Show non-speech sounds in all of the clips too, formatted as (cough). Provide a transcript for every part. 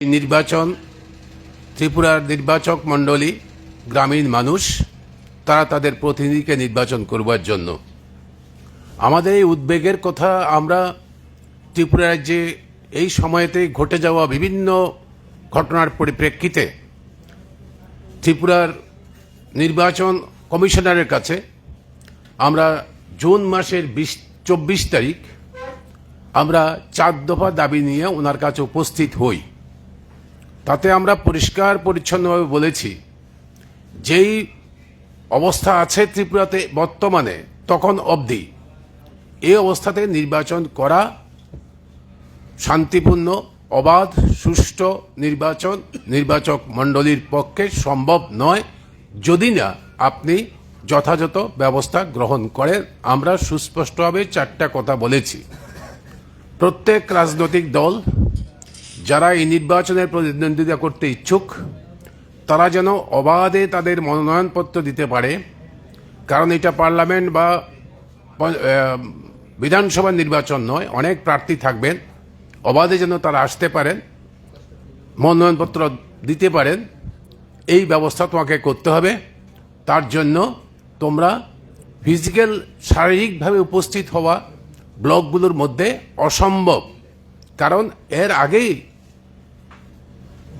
নির্বাচন, ত্রিপুরার নির্বাচক মণ্ডলী, গ্রামীণ মানুষ, তারা তাদের প্রতিনিধিকে নির্বাচন করবার জন্য। আমাদের এই উদ্বেগের কথা আমরা ত্রিপুরা রাজ্যে এই সময়েতে ঘটে যাওয়া বিভিন্ন ঘটনার পরিপ্রেক্ষিতে ত্রিপুরার নির্বাচন কমিশনারের কাছে আমরা জুন মাসের বিশ, চব্বিশ তারিখ আমরা চার দফা দাবি নিয়ে ওনার কাছে উপস্থিত হই। তাতে আমরা পরিষ্কার পরিচ্ছন্নভাবে বলেছি, যেই অবস্থা আছে ত্রিপুরাতে বর্তমানে, তখন অবধি এই অবস্থাতে নির্বাচন করা শান্তিপূর্ণ, অবাধ, সুষ্ঠু নির্বাচন, নির্বাচক মণ্ডলীর পক্ষে সম্ভব নয়। যদি না, আপনি যথাযথ ব্যবস্থা গ্রহণ করেন। আমরা সুস্পষ্টভাবে চারটা কথা বলেছি। প্রত্যেক রাজনৈতিক দল যারা এই নির্বাচনের প্রতিদ্বন্দ্বিতা করতে ইচ্ছুক, তারা যেন অবাধে তাদের মনোনয়নপত্র দিতে পারে। কারণ এটা পার্লামেন্ট বা বিধানসভা নির্বাচন নয়, অনেক প্রার্থী থাকবেন। অবাধে যেন তারা আসতে পারেন, মনোনয়নপত্র দিতে পারেন। এই ব্যবস্থা তোমাকে করতে হবে। তার জন্য তোমরা ফিজিক্যাল, শারীরিকভাবে উপস্থিত হওয়া ব্লকগুলোর মধ্যে অসম্ভব। কারণ এর আগেই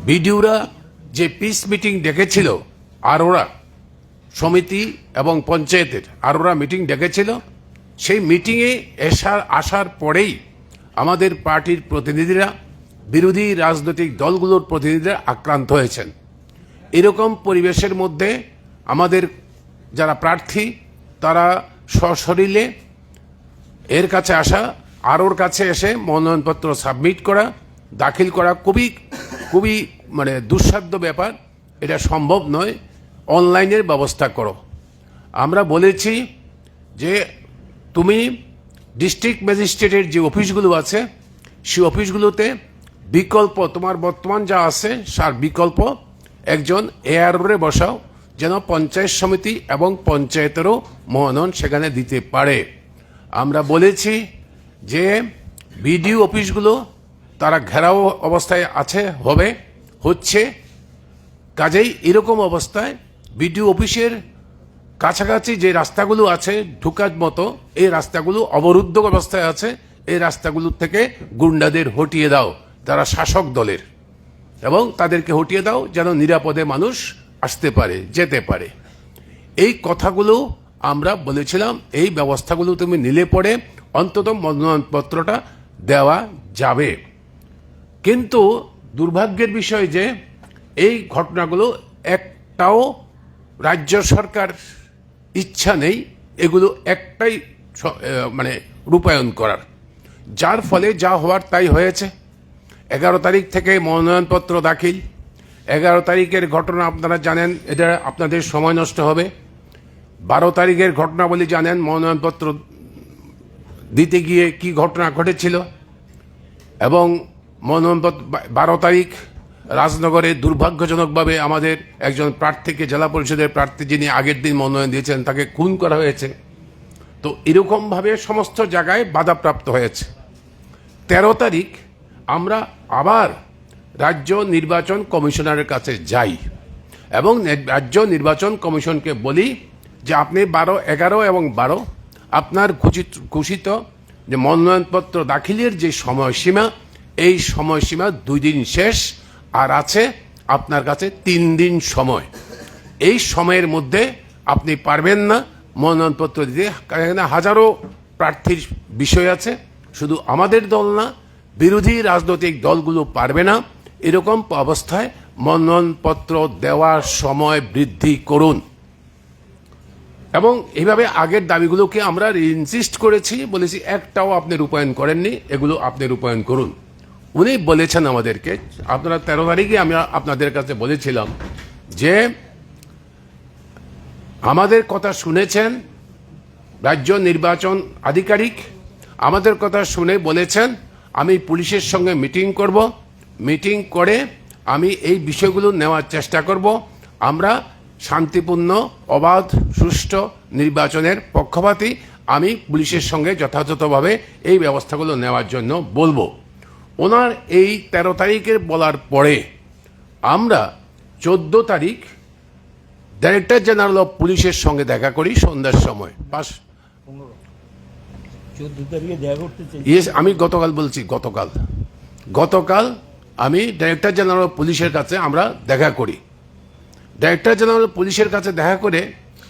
বিডিওরা যে পিস মিটিং ডেকেছিল, আরোরা, সমিতি এবং পঞ্চায়েতের আরোরা মিটিং ডেকেছিল, সেই মিটিংয়ে এসার আসার পরেই আমাদের পার্টির প্রতিনিধিরা, বিরোধী রাজনৈতিক দলগুলোর প্রতিনিধিরা আক্রান্ত হয়েছেন। এরকম পরিবেশের মধ্যে আমাদের যারা প্রার্থী, তারা সশরীরে এর কাছে আসা আর ওর কাছে এসে মনোনয়নপত্র সাবমিট করা, দাখিল করা খুবই খুবই মানে দুঃসাধ্য ব্যাপার। এটা সম্ভব নয়। অনলাইনের ব্যবস্থা করো। আমরা বলেছি যে তুমি ডিস্ট্রিক্ট ম্যাজিস্ট্রেটের যে অফিসগুলো আছে, সেই অফিসগুলোতে বিকল্প তোমার বর্তমান যা আছে, সার বিকল্প একজন এআরওরে বসাও, যেন পঞ্চায়েত সমিতি এবং পঞ্চায়েতেরও মনোনয়ন সেখানে দিতে পারে। আমরা বলেছি যে বিডিও অফিসগুলো তারা ঘেরাও অবস্থায় আছে, হবে, হচ্ছে। কাজেই এরকম অবস্থায় বিডিও অফিসের কাছাকাছি যে রাস্তাগুলো আছে, ঢুকার মতো, এই রাস্তাগুলো অবরুদ্ধ অবস্থায় আছে, এই রাস্তাগুলো থেকে গুন্ডাদের হটিয়ে দাও তারা শাসক দলের। এবং তাদেরকে হটিয়ে দাও, যেন নিরাপদে মানুষ আসতে পারে, যেতে পারে। এই কথাগুলো আমরা বলেছিলাম, এই ব্যবস্থাগুলো তুমি নিলে পরে অন্তত মনোনয়নপত্রটা দেওয়া যাবে। কিন্তু দুর্ভাগ্যের বিষয় যে এই ঘটনাগুলো একটাও রাজ্য সরকার ইচ্ছা নেই এগুলো একটাই মানে রূপায়ণ করার। যার ফলে যা হওয়ার তাই হয়েছে। এগারো তারিখ থেকে মনোনয়নপত্র দাখিল। এগারো তারিখের ঘটনা আপনারা জানেন, এটা আপনাদের সময় নষ্ট হবে। বারো তারিখের ঘটনাবলী জানেন, মনোনয়নপত্র দিতে গিয়ে কি ঘটনা ঘটেছিল। এবং মনোনয়নপত্র বারো তারিখ রাজনগরে দুর্ভাগ্যজনকভাবে আমাদের একজন প্রার্থীকে জেলা পরিষদের প্রার্থী যিনি আগের দিন মনোনয়ন দিয়েছেন তাকে খুন করা হয়েছে। তো এরকমভাবে সমস্ত জায়গায় বাধাপ্রাপ্ত হয়েছে। তেরো তারিখ আমরা আবার রাজ্য নির্বাচন কমিশনারের কাছে যাই এবং রাজ্য নির্বাচন কমিশনকে বলি যে আপনি বারো, এগারো এবং বারো আপনার ঘোষিত যে মনোনয়নপত্র দাখিলের যে সময়সীমা এই সময়সীমা দুই দিন শেষ, আর আছে আপনার কাছে তিন দিন সময়। এই সময়ের মধ্যে আপনি পারবেন না মনোনয়নপত্র দিতে। এখানে হাজারো প্রার্থীর বিষয় আছে, শুধু আমাদের দল না, বিরোধী রাজনৈতিক দলগুলো পারবে না। এরকম অবস্থায় মনোনয়নপত্র দেওয়ার সময় বৃদ্ধি করুন। এবং এইভাবে আগের দাবিগুলোকে আমরা ইনসিস্ট করেছি, বলেছি একটাও আপনি রূপায়ণ করেননি, এগুলো আপনি রূপায়ণ করুন। উনি বলেছেন আমাদেরকে, আপনারা তেরো তারিখে আমি আপনাদের কাছে বলেছিলাম যে আমাদের কথা শুনেছেন রাজ্য নির্বাচন আধিকারিক, আমাদের কথা শুনে বলেছেন, আমি পুলিশের সঙ্গে মিটিং করব, মিটিং করে আমি এই বিষয়গুলো নেওয়ার চেষ্টা করব। আমরা শান্তিপূর্ণ, অবাধ, সুষ্ঠু নির্বাচনের পক্ষপাতী, আমি পুলিশের সঙ্গে যথাযথভাবে এই ব্যবস্থাগুলো নেওয়ার জন্য বলব। ওনার এই তেরো তারিখের বলার পরে আমরা চোদ্দ তারিখ ডাইরেক্টর জেনারেল অফ পুলিশের সঙ্গে দেখা করি সন্ধ্যার সময়। পাশ ইয়েস আমি গতকাল বলছি গতকাল। গতকাল আমি ডাইরেক্টর জেনারেল অফ পুলিশের কাছে আমরা দেখা করি। ডাইরেক্টর জেনারেল অফ পুলিশের কাছে দেখা করে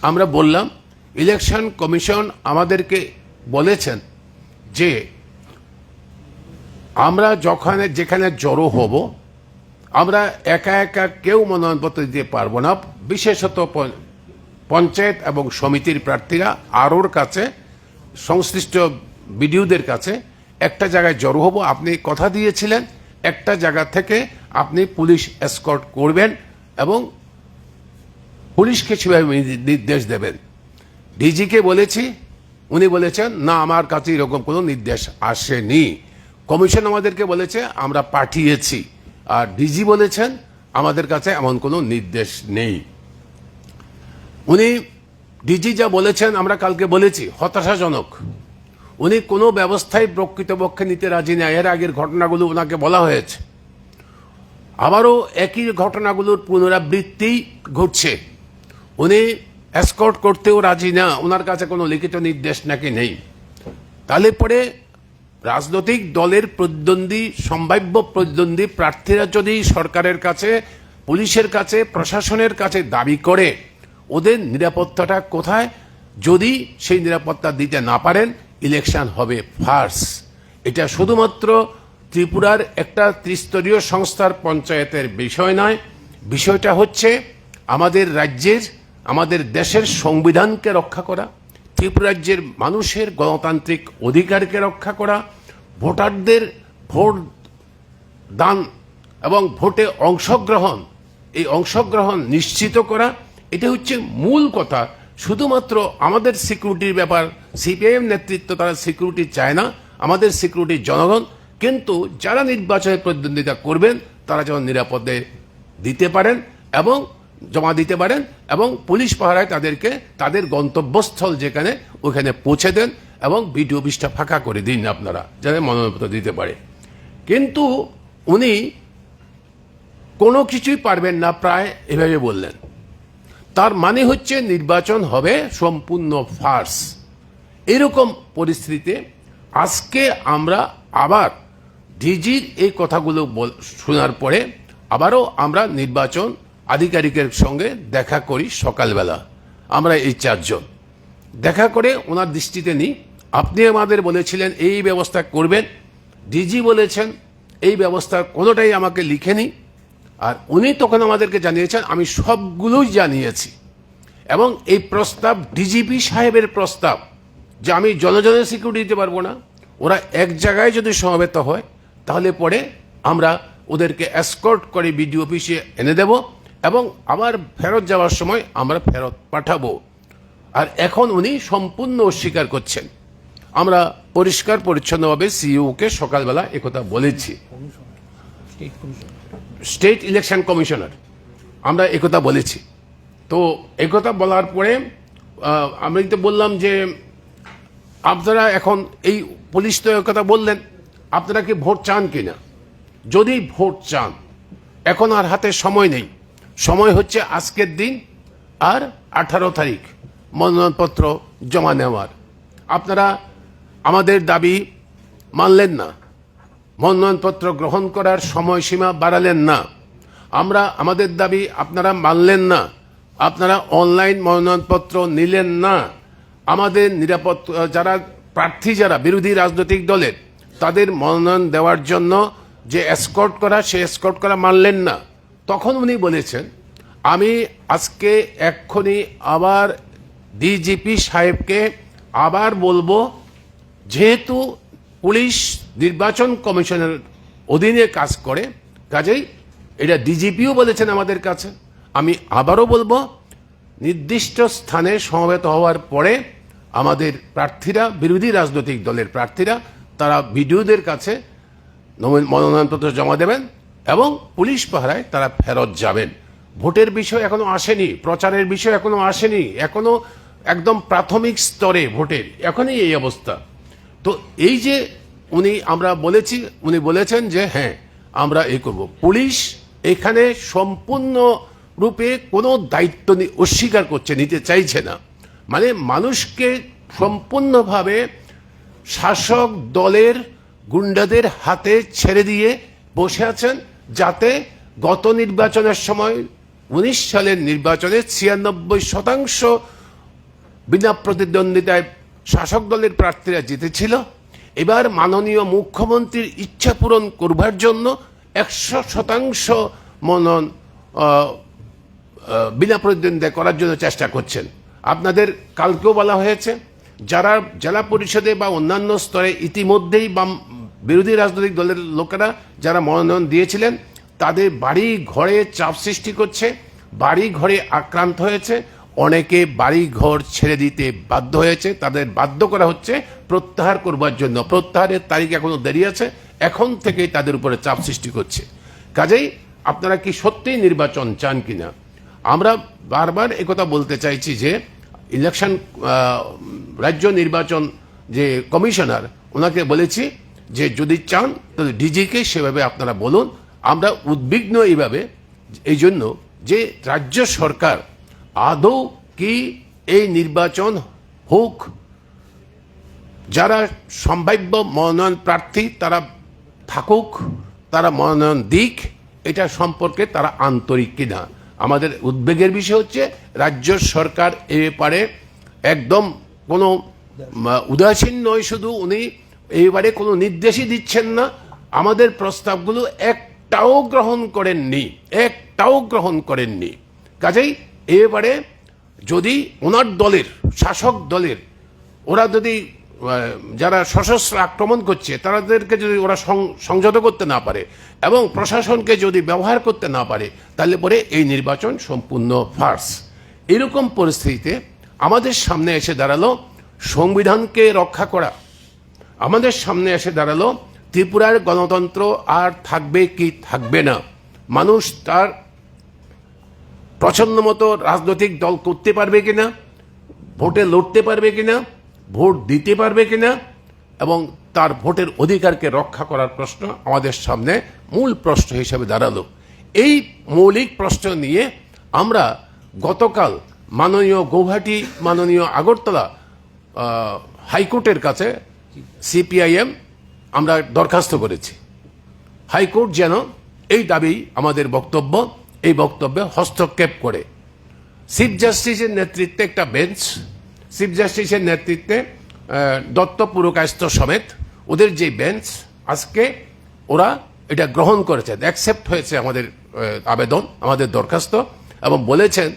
আমরা বললাম ইলেকশন কমিশন আমাদেরকে বলেছেন যে আমরা যখন যেখানে জড়ো হব, আমরা একা একা কেউ মনোনয়নপত্র দিতে পারব না। বিশেষত পঞ্চায়েত এবং সমিতির প্রার্থীরা আরোর কাছে, সংশ্লিষ্ট বিডিওদের কাছে একটা জায়গায় জড়ো হব। আপনি কথা দিয়েছিলেন, একটা জায়গা থেকে আপনি পুলিশ এসকর্ট করবেন এবং পুলিশকে সেভাবে নির্দেশ দেবেন। ডিজিকে বলেছি, উনি বলেছেন, না, আমার কাছে এরকম কোনো নির্দেশ আসেনি। কমিশন আমাদেরকে বলেছে, আমরা পাঠিয়েছি। আর ডিজি বলেছেন, আমাদের কাছে এমন কোনো নির্দেশ নেই। উনি ডিজি যা বলেছেন, আমরা কালকে বলেছি, হতাশাজনক। উনি কোনো ব্যবস্থাই প্রকৃতপক্ষে নিতে রাজি নেই এর আগের ঘটনাগুলো ওনাকে বলা হয়েছে। আবারও একই ঘটনাগুলোর পুনরাবৃত্তি ঘটছে। উনি এসকর্ট করতেও রাজি না, ওনার কাছে কোনো লিখিত নির্দেশ নাকি নেই। তাহলে পরে রাজনৈতিক দলের প্রতিদ্বন্দ্বী, সম্ভাব্য প্রতিদ্বন্দ্বী প্রার্থীরা যদি সরকারের কাছে, পুলিশের কাছে, প্রশাসনের কাছে দাবি করে, ওদের নিরাপত্তাটা কোথায়? যদি সেই নিরাপত্তা দিতে না পারেন, ইলেকশন হবে ফার্স। এটা শুধুমাত্র ত্রিপুরার একটা ত্রিস্তরীয় সংস্থার পঞ্চায়েতের বিষয় নয়। বিষয়টা হচ্ছে আমাদের রাজ্যের, আমাদের দেশের সংবিধানকে রক্ষা করা। ত্রিপুরা রাজ্যের মানুষের গণতান্ত্রিক অধিকারকে রক্ষা করা, ভোটারদের ভোট দান এবং ভোটে অংশগ্রহণ, এই অংশগ্রহণ নিশ্চিত করা, এটা হচ্ছে মূল কথা। শুধুমাত্র আমাদের সিকিউরিটির ব্যাপার, সিপিআইএম নেতৃত্ব তারা সিকিউরিটি চায় না, আমাদের সিকিউরিটি জনগণ, কিন্তু যারা নির্বাচনে প্রতিদ্বন্দ্বিতা করবেন, তারা যেন নিরাপদে দিতে পারেন এবং জমা দিতে পারেন এবং পুলিশ পাহারায় তাদেরকে তাদের গন্তব্যস্থল যেখানে ওখানে পৌঁছে দেন এবং ভিডিও অফিসটা ফাঁকা করে দিন আপনারা, যাতে মনোনয়নপত্র দিতে পারে। কিন্তু উনি কোনো কিছুই পারবেন না প্রায় এভাবে বললেন। তার মানে হচ্ছে নির্বাচন হবে সম্পূর্ণ ফার্স। এরকম পরিস্থিতিতে আজকে আমরা আবার ডিজির এই কথাগুলো শোনার পরে আবারও আমরা নির্বাচন আধিকারিকের সঙ্গে দেখা করি সকালবেলা। আমরা এই চারজন। দেখা করে ওনার দৃষ্টিতে নিই, আপনি আমাদের বলেছিলেন এই ব্যবস্থা করবেন, ডিজি বলেছেন এই ব্যবস্থার কোনোটাই আমাকে লিখেনি, আর উনি তখন আমাদেরকে জানিয়েছেন, আমি সবগুলোই জানিয়েছি। এবং এই প্রস্তাব, ডিজিপি সাহেবের প্রস্তাব, যে আমি জনজনের সিকিউরিটি দিতে পারব না, ওরা এক জায়গায় যদি সমবেত হয়, তাহলে পরে আমরা ওদেরকে এসকর্ট করে বিডিও অফিসে এনে দেব এবং আবার ফেরত যাওয়ার সময় আমরা ফেরত পাঠাবো। আর এখন উনি সম্পূর্ণ অস্বীকার করছেন। আমরা পরিষ্কার, পরিচ্ছন্নভাবে সিইওকে সকালবেলা একথা বলেছি। স্টেট ইলেকশন কমিশনার আমরা একথা বলেছি। তো একথা বলার পরে আমি তো বললাম যে, আপনারা এখন এই পুলিশ তো কথা বললেন, আপনারা কি ভোট চান কিনা? যদি ভোট চান, এখন আর হাতে সময় নেই। সময় হচ্ছে আজকের দিন আর আঠারো তারিখ। মনোনয়নপত্র জমা নেওয়ার। আপনারা আমাদের দাবি মানলেন না। মনোনয়নপত্র গ্রহণ করার সময়সীমা বাড়ালেন না। আমরা আমাদের দাবি আপনারা মানলেন না। আপনারা অনলাইন মনোনয়নপত্র নিলেন না। আমাদের নিরাপদ যারা প্রার্থী, যারা বিরোধী রাজনৈতিক দলের, তাদের মনোনয়ন দেওয়ার জন্য যে এসকর্ট করা সে এসকর্ট করা মানলেন না। তখন উনি বলেছেন, আমি আজকে এক্ষুনি আবার ডিজিপি সাহেবকে আবার বলব, যেহেতু পুলিশ নির্বাচন কমিশনের অধীনে কাজ করে, কাজেই এটা ডিজিপিও বলেছেন আমাদের কাছে। আমি আবারও বলব, নির্দিষ্ট স্থানে সমবেত হওয়ার পরে আমাদের প্রার্থীরা, বিরোধী রাজনৈতিক দলের প্রার্থীরা, তারা বিডিওদের কাছে মনোনয়নপত্র জমা দেবেন। এবং পুলিশ পাহারায় তারা ফেরত যাবেন। ভোটের বিষয় এখনও আসেনি, প্রচারের বিষয় এখনও আসেনি, এখনও একদম প্রাথমিক স্তরে ভোটের, এখনই এই অবস্থা। তো এই যে উনি আমরা বলেছি, উনি বলেছেন যে হ্যাঁ আমরা এই করব। পুলিশ এখানে সম্পূর্ণ রূপে কোনো দায়িত্ব অস্বীকার করছে, নিতে চাইছে না। মানে মানুষকে সম্পূর্ণভাবে শাসক দলের গুন্ডাদের হাতে ছেড়ে দিয়ে বসে আছেন যাতে গত নির্বাচনের সময় উনিশ সালের নির্বাচনে ছিয়ানব্বই শতাংশ বিনা প্রতিদ্বন্দ্বিতায় শাসক দলের প্রার্থীরা জিতেছিল। এবার মাননীয় মুখ্যমন্ত্রীর ইচ্ছা পূরণ করবার জন্য একশো শতাংশ মনন বিনা প্রতিদ্বন্দ্বিতা করার জন্য চেষ্টা করছেন। আপনাদের কালকেও বলা হয়েছে, যারা জেলা পরিষদে বা অন্যান্য স্তরে ইতিমধ্যেই বাম বিরোধী রাজনৈতিক দলের লোকেরা যারা মনোনয়ন দিয়েছিলেন, তাদের বাড়ি ঘরে চাপ সৃষ্টি করছে, বাড়ি ঘরে আক্রান্ত হয়েছে, অনেকে বাড়ি ঘর ছেড়ে দিতে বাধ্য হয়েছে, তাদের বাধ্য করা হচ্ছে প্রত্যাহার করবার জন্য। প্রত্যাহারের তারিখ এখনও দেরি আছে, এখন থেকেই তাদের উপরে চাপ সৃষ্টি করছে। কাজেই আপনারা কি সত্যিই নির্বাচন চান কিনা? আমরা বারবার একথা বলতে চাইছি যে, ইলেকশন রাজ্য নির্বাচন যে কমিশনার, ওনাকে বলেছি যে যদি চান, তাহলে ডিজিকে সেভাবে আপনারা বলুন। আমরা উদ্বিগ্ন এইভাবে এই জন্য যে রাজ্য সরকার আদৌ কি এই নির্বাচন হোক, যারা সম্ভাব্য মনোনয়ন প্রার্থী তারা থাকুক, তারা মনোনয়ন দিক, এটা সম্পর্কে তারা আন্তরিক কিনা। আমাদের উদ্বেগের বিষয় হচ্ছে, রাজ্য সরকার এ ব্যাপারে একদম কোনো, উদাসীন নয় শুধু উনি এইবারে কোনো নির্দেশই দিচ্ছেন না। আমাদের প্রস্তাবগুলো একটাও গ্রহণ করেননি, একটাও গ্রহণ করেননি। কাজেই এবারে যদি ওনার দলের, শাসক দলের, ওরা যদি যারা সশস্ত্র আক্রমণ করছে, তাদেরকে যদি ওরা সংযত করতে না পারে এবং প্রশাসনকে যদি ব্যবহার করতে না পারে, তাহলে পরে এই নির্বাচন সম্পূর্ণ ফার্স। এরকম পরিস্থিতিতে আমাদের সামনে এসে দাঁড়াল সংবিধানকে রক্ষা করা। আমাদের সামনে এসে দাঁড়াল ত্রিপুরার গণতন্ত্র আর থাকবে কি থাকবে না। মানুষ তার পছন্দ মতো রাজনৈতিক দল করতে পারবে কিনা, ভোটে লড়তে পারবে কিনা, ভোট দিতে পারবে কিনা, এবং তার ভোটের অধিকারকে রক্ষা করার প্রশ্ন আমাদের সামনে মূল প্রশ্ন হিসেবে দাঁড়াল। এই মৌলিক প্রশ্ন নিয়ে আমরা গতকাল মাননীয় গৌহাটি, মাননীয় আগরতলা হাইকোর্টের কাছে সিপিআইএম আমরা দরখাস্ত করেছি। হাইকোর্ট যেন এই দাবি আমাদের বক্তব্য, এই বক্তব্যে হস্তক্ষেপ করে। চিফ জাস্টিসের নেতৃত্বে একটা বেঞ্চ চিফ জাস্টিসের নেতৃত্বে দত্ত পুরকায়স্থ সমেত ওদের যে বেঞ্চ আজকে ওরা এটা গ্রহণ করেছেন অ্যাকসেপ্ট হয়েছে আমাদের আবেদন, আমাদের দরখাস্ত এবং বলেছেন,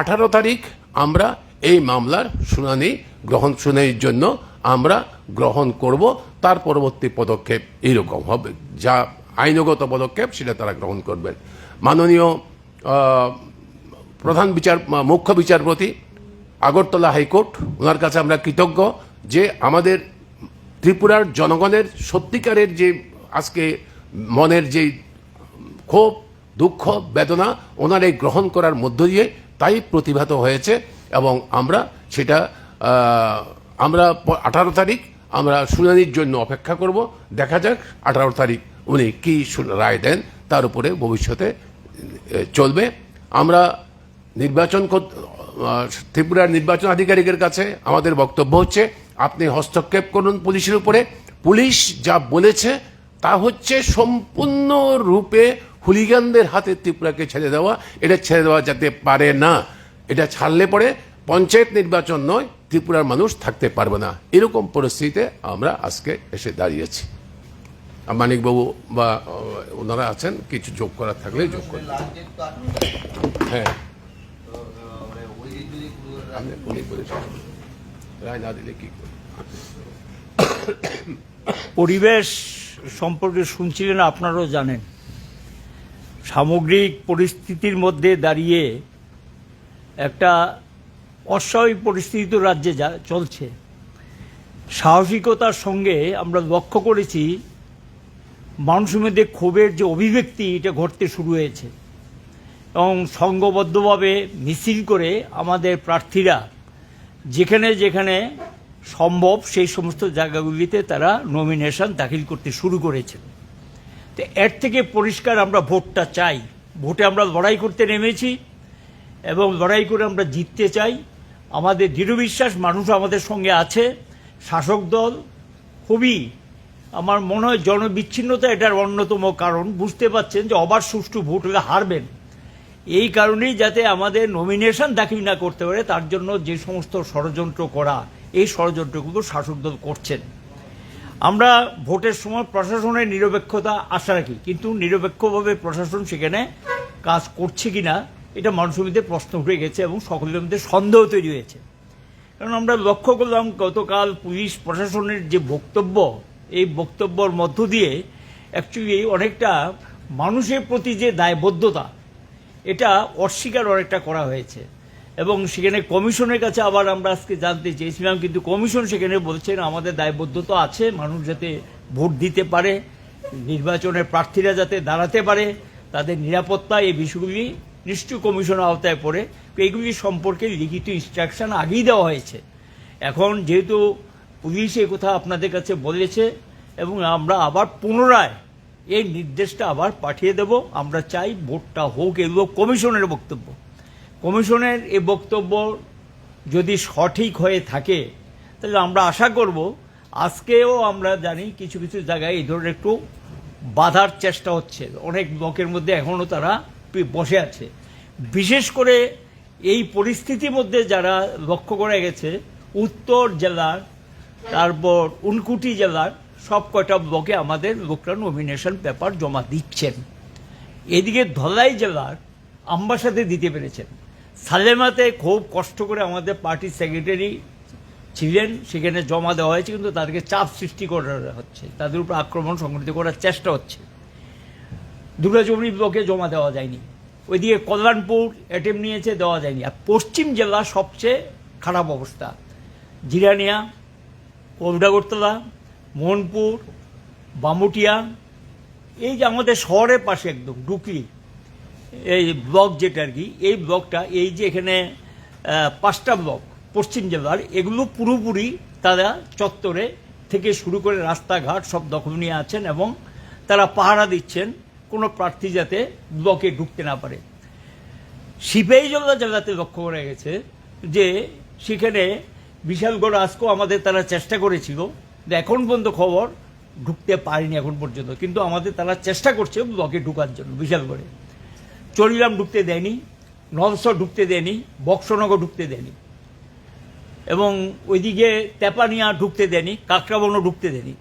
আঠারো তারিখ আমরা এই মামলার শুনানি গ্রহণ, শুনানির জন্য আমরা গ্রহণ করব, তার পরবর্তী পদক্ষেপ এইরকম হবে। যা আইনগত পদক্ষেপ, সেটা তারা গ্রহণ করবেন। মাননীয় প্রধান বিচার মুখ্য বিচারপতি, আগরতলা হাইকোর্ট ওনার কাছে আমরা কৃতজ্ঞ যে আমাদের ত্রিপুরার জনগণের সত্যিকারের যে আজকে মনের যে ক্ষোভ, দুঃখ, বেদনা, ওনার এই গ্রহণ করার মধ্য দিয়ে তাই প্রতিভাত হয়েছে এবং আমরা সেটা আমরা আঠারো তারিখ, আমরা শুনানির জন্য অপেক্ষা করব। দেখা যাক আঠারো তারিখ উনি কি রায় দেন, তার উপরে ভবিষ্যতে চলবে। আমরা নির্বাচন ত্রিপুরার নির্বাচন আধিকারিকের কাছে আমাদের বক্তব্য হচ্ছে, আপনি হস্তক্ষেপ করুন পুলিশের উপরে। পুলিশ যা বলেছে, তা হচ্ছে সম্পূর্ণ রূপে হুলিগানদের হাতে ত্রিপুরাকে ছেড়ে দেওয়া। এটা ছেড়ে দেওয়া যাতে পারে না, এটা ছাড়লে পরে পঞ্চায়েত নির্বাচন নয় ত্রিপুরার মানুষ থাকতে পারবে না। এরকম পরিস্থিতিতে আমরা আজকে এসে দাঁড়িয়েছি। মানিকবাবু বা ওনারা আছেন, কিছু যোগ করার থাকলে যোগ করেন। হ্যাঁ। রায় না দিলে? পরিবেশ সম্পর্কে শুনছিলেন, আপনারাও জানেন। সামগ্রিক পরিস্থিতির মধ্যে দাঁড়িয়ে একটা অস্বাভাবিক পরিস্থিতি তো রাজ্যে যা চলছে। সাহসিকতার সঙ্গে আমরা লক্ষ্য করেছি, মানুষের মধ্যে ক্ষোভের যে অভিব্যক্তি, এটা ঘটতে শুরু হয়েছে। এবং সংঘবদ্ধভাবে মিছিল করে আমাদের প্রার্থীরা যেখানে যেখানে সম্ভব সেই সমস্ত জায়গাগুলিতে তারা নমিনেশন দাখিল করতে শুরু করেছেন। তো এর থেকে পরিষ্কার আমরা ভোটটা চাই। ভোটে আমরা লড়াই করতে নেমেছি এবং লড়াই করে আমরা জিততে চাই। আমাদের দৃঢ় বিশ্বাস মানুষ আমাদের সঙ্গে আছে, শাসক দল, খুবই আমার মনে হয় জনবিচ্ছিন্নতা এটার অন্যতম কারণ। বুঝতে পাচ্ছেন যে অবার সুষ্ঠু ভোট হলে হারবেন। এই কারণেই যাতে আমাদের নমিনেশন দাখিল না করতে পারে, তার জন্য যে সমস্ত ষড়যন্ত্র করা, এই ষড়যন্ত্রগুলো শাসক দল করছেন। আমরা ভোটের সময় প্রশাসনের নিরপেক্ষতা আশা রাখি, কিন্তু নিরপেক্ষভাবে প্রশাসন সেখানে কাজ করছে কিনা এটা মানুষের মধ্যে প্রশ্ন উঠে গেছে এবং সকলের মধ্যে সন্দেহ তৈরি হয়েছে। কারণ আমরা লক্ষ্য করলাম গতকাল পুলিশ প্রশাসনের যে বক্তব্য, এই বক্তব্যর মধ্য দিয়ে অ্যাকচুয়ালি অনেকটা মানুষের প্রতি যে দায়বদ্ধতা, এটা অস্বীকার অনেকটা করা হয়েছে। এবং সেখানে কমিশনের কাছে আবার আমরা আজকে জানতে চেয়েছিলাম, কিন্তু কমিশন সেখানে বলছেন, আমাদের দায়বদ্ধতা আছে, মানুষ যাতে ভোট দিতে পারে, নির্বাচনের প্রার্থীরা যাতে দাঁড়াতে পারে, তাদের নিরাপত্তা, এই বিষয়গুলি নিশ্চয় কমিশনের আওতায় পড়ে। তো এইগুলি সম্পর্কে লিখিত ইনস্ট্রাকশন আগেই দেওয়া হয়েছে? এখন যেহেতু পুলিশ এই কথা আপনাদের কাছে বলেছে এবং আমরা আবার পুনরায় এই নির্দেশটা আবার পাঠিয়ে দেব। আমরা চাই ভোটটা হোক এগুলো কমিশনের বক্তব্য। কমিশনের এই বক্তব্য যদি সঠিক হয়ে থাকে, তাহলে আমরা আশা করব আজকেও আমরা জানি কিছু কিছু জায়গায় এই ধরনের একটু বাধার চেষ্টা হচ্ছে। অনেক লোকের মধ্যে এখনও তারা বসে আছে। বিশেষ করে এই পরিস্থিতির মধ্যে যারা লক্ষ্য করা গেছে, উত্তর জেলার, তারপর উনকুটি জেলার সব কয়টা ব্লকে আমাদের লোকরা নমিনেশন পেপার জমা দিচ্ছেন। এদিকে ধলাই জেলার আম্বাসাতে দিতে পেরেছেন। সালেমাতে খুব কষ্ট করে আমাদের পার্টির সেক্রেটারি ছিলেন, সেখানে জমা দেওয়া হয়েছে, কিন্তু তাদেরকে চাপ সৃষ্টি করা হচ্ছে। তাদের উপর আক্রমণ সংগঠিত করার চেষ্টা হচ্ছে। দুর্গাচৌমনি ব্লকে জমা দেওয়া যায়নি। ওইদিকে কল্যাণপুর অ্যাটেম নিয়েছে, দেওয়া যায়নি। আর পশ্চিম জেলা সবচেয়ে খারাপ অবস্থা, জিরানিয়া কলডাগরতলা মোহনপুর, বামুটিয়া, এই যে আমাদের শহরের পাশে একদম ডুকলি এই ব্লক যেটা আর কি, এই ব্লকটা, এই যে এখানে পাঁচটা ব্লক, পশ্চিম জেলার, এগুলো পুরোপুরি তারা চত্বরে থেকে শুরু করে রাস্তাঘাট সব দখল নিয়ে আছেন এবং তারা পাহারা দিচ্ছেন। কোনো প্রার্থী যাতে ব্লকে ঢুকতে না পারে। সিপাহীজলা জেলাতে লক্ষ্য করা গেছে যে সেখানে বিশালগড় আজকেও আমাদের তারা চেষ্টা করেছিল এখন পর্যন্ত খবর ঢুকতে পারেনি এখন পর্যন্ত, কিন্তু আমাদের তারা চেষ্টা করছে ব্লকে ঢুকার জন্য বিশালগড়ে। চরিরাম ঢুকতে দেয়নি, নলসর ঢুকতে দেয়নি, বক্সনগর ঢুকতে দেয়নি এবং ওইদিকে তেপানিয়া ঢুকতে দেয়নি কাকরাবনও ঢুকতে দেয়নি।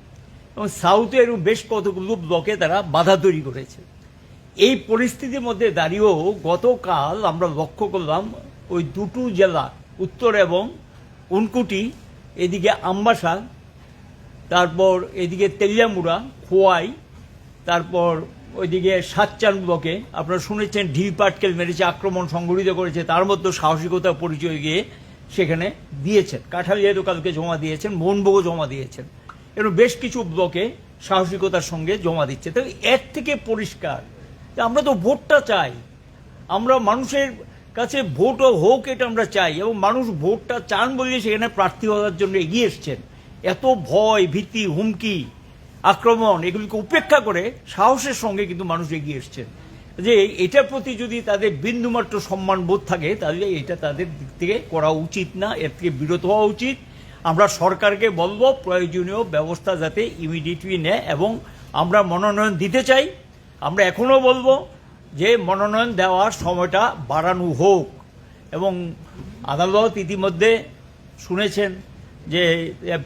এবং সাউথের বেশ কতগুলো ব্লকে তারা বাধা তৈরি করেছে। এই পরিস্থিতির মধ্যে দাঁড়িয়েও গতকাল আমরা লক্ষ্য করলাম, ওই দুটো জেলা, উত্তর এবং উনকুটি এদিকে আম্বাসা তারপর এদিকে তেলিয়ামুড়া, খোয়াই, তারপর ওইদিকে সাতচান ব্লকে আপনারা শুনেছেন ঢিল পাটকেল মেরেছে, আক্রমণ সংগঠিত করেছে, তার মধ্যে সাহসিকতা পরিচয় গিয়ে সেখানে দিয়েছেন। কাঠালিয়ারও কালকে জমা দিয়েছেন মোহনভোগও জমা দিয়েছেন। এরকম বেশ কিছু ব্লকে সাহসিকতার সঙ্গে জমা দিচ্ছে। তো এর থেকে পরিষ্কার আমরা তো ভোটটা চাই। আমরা মানুষের কাছে ভোটও হোক এটা আমরা চাই এবং মানুষ ভোটটা চান বলে সেখানে প্রার্থী হওয়ার জন্য এগিয়ে এসছেন। এত ভয়, ভীতি, হুমকি, আক্রমণ এগুলিকে উপেক্ষা করে সাহসের সঙ্গে কিন্তু মানুষ এগিয়ে এসছেন। যে এটার প্রতি যদি তাদের বিন্দুমাত্র সম্মান বোধ থাকে, তাহলে এটা তাদের দিক থেকে করা উচিত না, এর থেকে বিরত হওয়া উচিত। আমরা সরকারকে বলব, প্রয়োজনীয় ব্যবস্থা যাতে ইমিডিয়েটলি নেয় এবং আমরা মনোনয়ন দিতে চাই। আমরা এখনও বলব যে মনোনয়ন দেওয়ার সময়টা বাড়ানো হোক। এবং আদালত ইতিমধ্যে শুনেছেন যে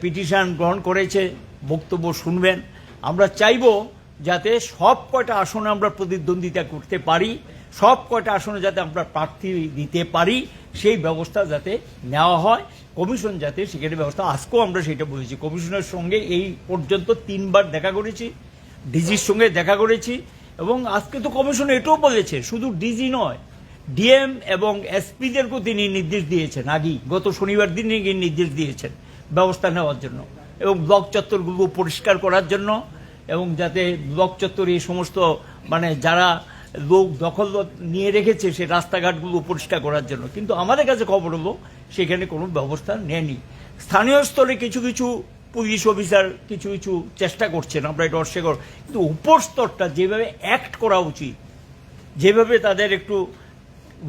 পিটিশন গ্রহণ করেছে, বক্তব্য শুনবেন। আমরা চাইব যাতে সব কয়টা আসনে আমরা প্রতিদ্বন্দ্বিতা করতে পারি, সব কয়টা আসনে যাতে আমরা প্রার্থী দিতে পারি, সেই ব্যবস্থা যাতে নেওয়া হয়। কমিশন যাতে সেখানে ব্যবস্থা, আজকেও আমরা সেটা বলেছি কমিশনের সঙ্গে এই পর্যন্ত তিনবার দেখা করেছি, ডিজির সঙ্গে দেখা করেছি, এবং আজকে তো কমিশন এটাও বলেছে, শুধু ডিজি নয়, ডিএম এবং এসপিদেরকেও তিনি নির্দেশ দিয়েছেন আগেই, গত শনিবার দিনে গিয়ে নির্দেশ দিয়েছেন ব্যবস্থা নেওয়ার জন্য, এবং ব্লক চত্বরগুলো পরিষ্কার করার জন্য, এবং যাতে ব্লক চত্বরে এই সমস্ত মানে যারা লোক দখল নিয়ে রেখেছে সে রাস্তাঘাটগুলো পরিষ্কার করার জন্য। কিন্তু আমাদের কাছে খবর হলো, সেখানে কোনো ব্যবস্থা নেয়নি। স্থানীয় স্তরে কিছু কিছু পুলিশ অফিসার কিছু কিছু চেষ্টা করছেন, আমরা এটা অস্বীকার কিন্তু উপর স্তরটা যেভাবে অ্যাক্ট করা উচিত, যেভাবে তাদের একটু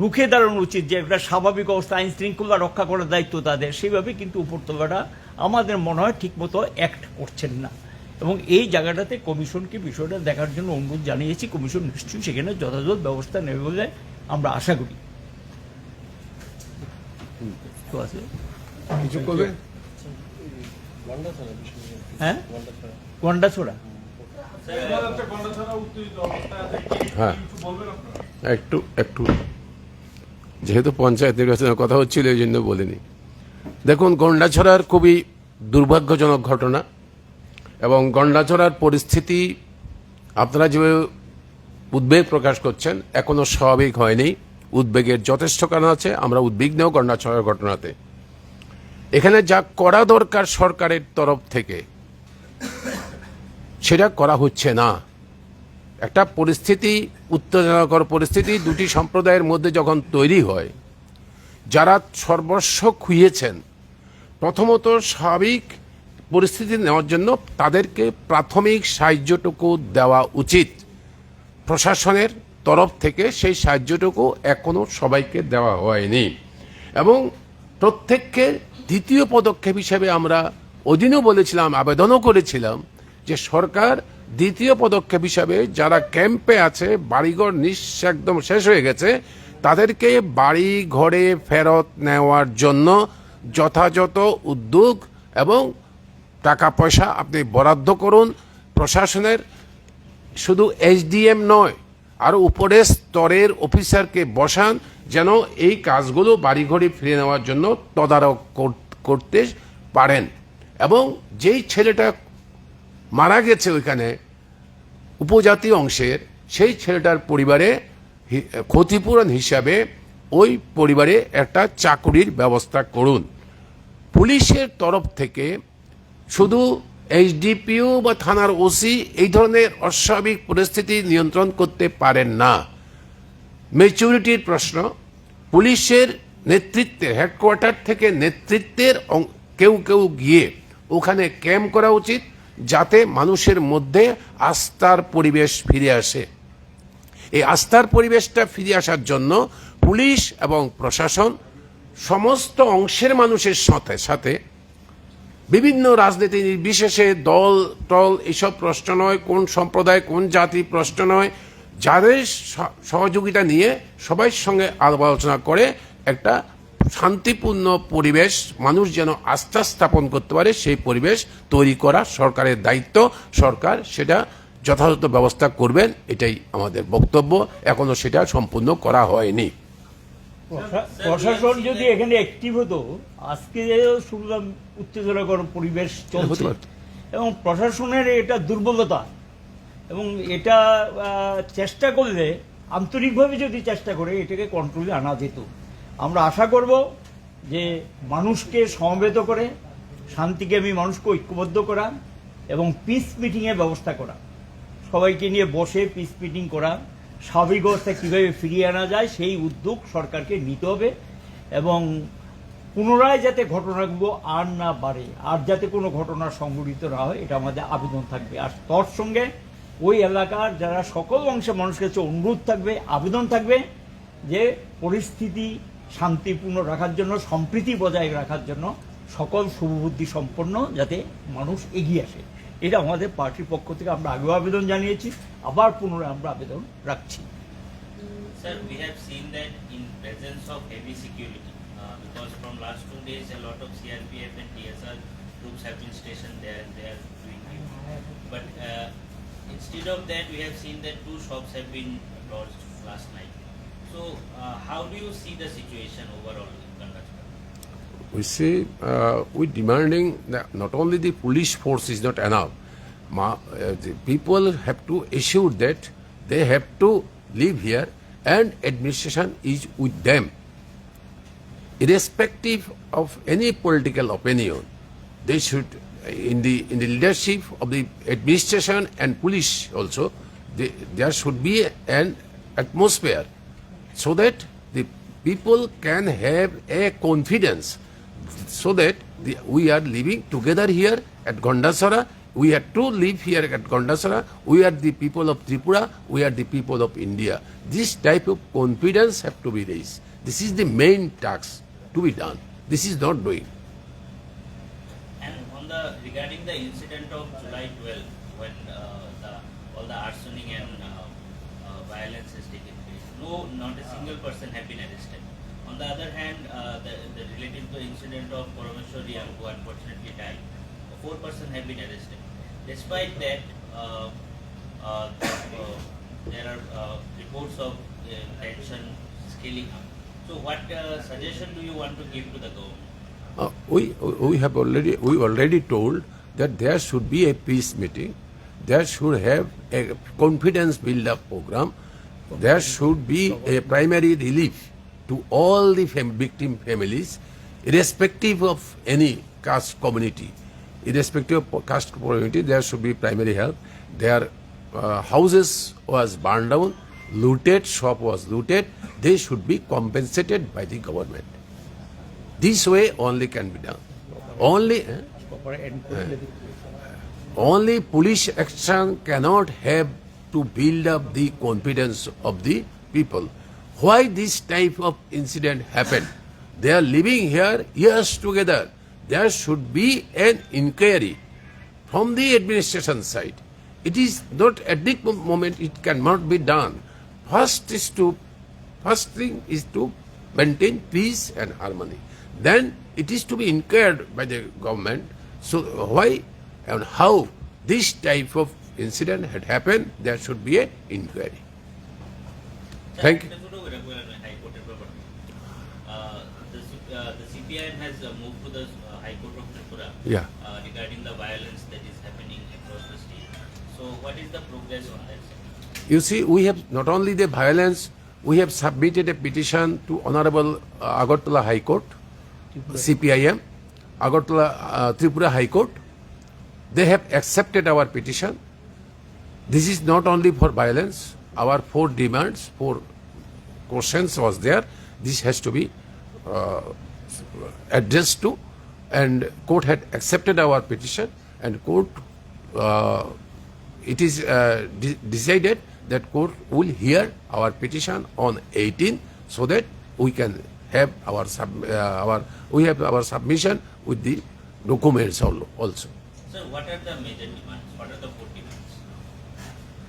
রুখে দাঁড়ানো উচিত, যে একটা স্বাভাবিক অবস্থা, আইন শৃঙ্খলা রক্ষা করার দায়িত্ব তাদের, সেভাবে কিন্তু উপরতলাটা আমাদের মনে হয় ঠিকমতো অ্যাক্ট করছেন না। এবং এই জায়গাটাতে কমিশনকে বিষয়টা দেখার জন্য অনুরোধ জানিয়েছি কমিশন নিশ্চয়ই সেখানে যথাযথ ব্যবস্থা নেবে বলে আমরা আশা করি। কিছু করবে হ্যাঁ? গন্ডাছড়া। হ্যাঁ। একটু একটু। যেহেতু পঞ্চায়েত নির্বাচনের কথা হচ্ছিল এই জন্য বলিনি। দেখুন গন্ডাছড়ার খুবই দুর্ভাগ্যজনক ঘটনা। এবং গন্ডাছড়ার পরিস্থিতি আপনারা যেভাবে উদ্বেগ প্রকাশ করছেন, এখনও স্বাভাবিক হয়নি। উদ্বেগের যথেষ্ট কারণ আছে, আমরা উদ্বিগ্নও গন্ডাছড়ার ঘটনাতে। এখানে যা করা দরকার সরকারের তরফ থেকে, সেটা করা হচ্ছে না। একটা পরিস্থিতি, উত্তেজনাকর পরিস্থিতি, দুটি সম্প্রদায়ের মধ্যে যখন তৈরি হয়, যারা সর্বস্ব খুইয়েছেন, প্রথমত স্বাভাবিক পরিস্থিতি নেওয়ার জন্য তাদেরকে প্রাথমিক সাহায্যটুকু দেওয়া উচিত। প্রশাসনের তরফ থেকে সেই সাহায্যটুকু এখনও সবাইকে দেওয়া হয়নি। এবং প্রত্যেককে দ্বিতীয় পদক্ষেপ হিসেবে আমরা অধীনও বলেছিলাম, আবেদনও করেছিলাম যে সরকার দ্বিতীয় পদক্ষেপ হিসাবে যারা ক্যাম্পে আছে, বাড়িঘর নিঃ একদম শেষ হয়ে গেছে, তাদেরকে বাড়ি ঘরে ফেরত নেওয়ার জন্য যথাযথ উদ্যোগ এবং টাকা পয়সা আপনি বরাদ্দ করুন, প্রশাসনের শুধু এইচডিএম নয় আরও উপরের স্তরের অফিসারকে বসান, যেন এই কাজগুলো বাড়িঘরে ফিরে নেওয়ার জন্য তদারক করতে পারেন। এবং যেই ছেলেটা মারা গেছে ওইখানে, উপজাতি অংশের, সেই ছেলেটার পরিবারে ক্ষতিপূরণ হিসাবে ওই পরিবারে একটা চাকুরির ব্যবস্থা করুন। পুলিশের তরফ থেকে শুধু এইচডিপিও বা থানার ওসি এই ধরনের অস্বাভাবিক পরিস্থিতি নিয়ন্ত্রণ করতে পারেন না। মেচুরিটির প্রশ্ন, পুলিশের নেতৃত্বে, হেডকোয়ার্টার থেকে নেতৃত্বের কেউ কেউ গিয়ে ওখানে ক্যাম্প করা উচিত যাতে মানুষের মধ্যে আস্থার পরিবেশ ফিরে আসে। এই আস্থার পরিবেশটা ফিরে আসার জন্য পুলিশ এবং প্রশাসন সমস্ত অংশের মানুষের সাথে সাথে বিভিন্ন রাজনীতি নির্বিশেষে দল, টল, এসব প্রশ্ন নয়, কোন সম্প্রদায়, কোন জাতি প্রশ্ন নয়। যাদের সহযোগিতা নিয়ে সবাই সঙ্গে আলাপ আলোচনা করে একটা শান্তিপূর্ণ পরিবেশ, মানুষ যেন আস্থা স্থাপন করতে পারে, সেই পরিবেশ তৈরি করা সরকারের দায়িত্ব। সরকার সেটা যথাযথ ব্যবস্থা করবেন, এটাই আমাদের বক্তব্য। এখনও সেটা সম্পূর্ণ করা হয়নি। প্রশাসন যদি এখানে অ্যাক্টিভ হতো আজকে শুনলাম উত্তেজনাকর পরিবেশ চলছে। এবং প্রশাসনের এটা দুর্বলতা। এবং এটা চেষ্টা করলে আন্তরিকভাবে যদি চেষ্টা করে এটাকে কন্ট্রোলে আনা যেত। আমরা আশা করব যে মানুষকে সমবেত করে শান্তিকে আমি মানুষকে ঐক্যবদ্ধ করা এবং পিস মিটিংয়ের ব্যবস্থা করা। সবাইকে নিয়ে বসে পিস মিটিং করা। স্বাভাবিক অবস্থা কীভাবে ফিরিয়ে আনা যায়, সেই উদ্যোগ সরকারকে নিতে হবে এবং পুনরায় যাতে ঘটনাগুলো আর না বাড়ে, আর যাতে কোনো ঘটনা সংঘটিত না হয়, এটা আমাদের আবেদন থাকবে। আর তোর সঙ্গে ওই এলাকার যারা সকল অংশে মানুষের কাছে অনুরোধ থাকবে, আবেদন থাকবে যে পরিস্থিতি শান্তিপূর্ণ রাখার জন্য, সম্প্রীতি বজায় রাখার জন্য সকল শুভবুদ্ধি সম্পন্ন যাতে মানুষ এগিয়ে আসে। এটা আমাদের পার্টির পক্ষ থেকে আমরা আগেও আবেদন জানিয়েছি আবার পুনরায় আমরা আবেদন রাখছি Sir, we have seen that in presence of heavy security, uh, because from last two days, a lot of CRPF and TSR troops have been stationed there and they are doing it. But uh, instead of that, we have seen that two shops have been lodged last night. So, uh, how do you see the situation overall? We see, uh, we demanding that not only the police force is not enough, ma- uh, the people have to assure that they have to live here and administration is with them. Irrespective of any political opinion, they should, uh, in the in the leadership of the administration and police also, they, there should be an atmosphere so that the people can have a confidence so that the, we are living together here at Gondasara. We have to live here at Gondasara. We are the people of Tripura. We are the people of India. This type of confidence have to be raised. This is the main task to be done. This is not doing. And on the regarding the incident of July 12, when uh, the all the arsoning and uh, uh, violence has taken place, no, not a single person have been arrested. On the other hand, uh, the, the related to incident of Parameshwari who unfortunately died, four person have been arrested. Despite that, uh, uh, (coughs) there are uh, reports of uh, tension scaling up. So, what uh, suggestion do you want to give to the government? Uh, we we have already we already told that there should be a peace meeting. There should have a confidence build up program. There should be a primary relief to all the fam- victim families, irrespective of any caste community. Irrespective of caste community, there should be primary help. Their uh, houses was burned down, looted, shop was looted. They should be compensated by the government. This way only can be done. Only. eh? only police action cannot have to build up the confidence of the people. Why this type of incident happened? They are living here years together. There should be an inquiry from the administration side. It is not at this moment it cannot be done. First is to first thing is to maintain peace and harmony. Then it is to be inquired by the government. So why and how this type of incident had happened, there should be an inquiry. Thank you. একটা ছোট করে বলেন ওই হাইকোর্টের ব্যাপারে। Uh, the C- uh, CPIM has uh, moved to the uh, High Court of Tripura Yeah. uh, regarding the violence that is happening across the state. So what is the progress on that? sir? You see, we have not only the violence, we have submitted a petition to Honorable uh, Agartala High Court, CPIM, Agartala uh, Tripura High Court. They have accepted our petition. This is not only for violence. Our four demands, four questions was there. This has to be uh, addressed to, and court had accepted our petition, and court uh, it is uh, de- decided that court will hear our petition on 18 so that we can have our sub- uh, our we have our submission with the documents also. Sir, what are the major demands? What are the four demands?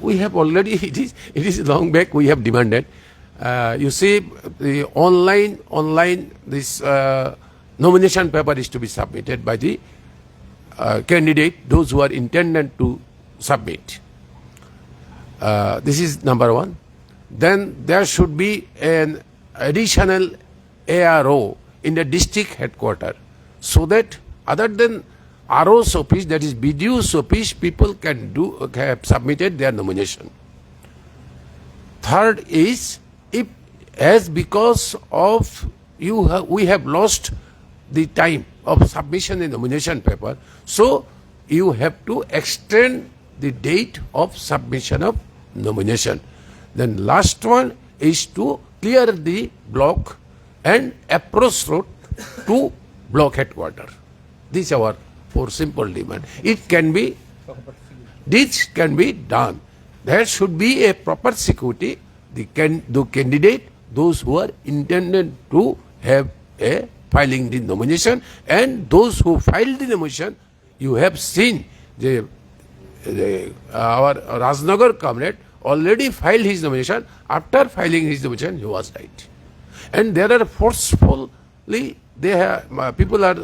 we have already it is it is long back we have demanded uh, you see the online online this uh, nomination paper is to be submitted by the uh, candidate those who are intended to submit uh, this is number one then there should be an additional ARO in the district headquarter so that other than RO's office, that is BDU's office, people can do have submitted their nomination. Third is if as because of you have, we have lost the time of submission in nomination paper, so you have to extend the date of submission of nomination. Then last one is to clear the block and approach road to block headquarter. this our four simple demand. It can be this can be done. There should be a proper security the, can, the candidate, those who are intended to have a filing the nomination, and those who filed the nomination, you have seen the, the uh, our Rajnagar comrade already filed his nomination. After filing his nomination, he was right. And there are forcefully they have, uh, people are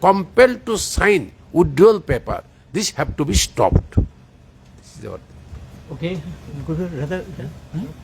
compelled to sign withdrawal paper. This have to be stopped. This is our. Okay, rather. Hmm?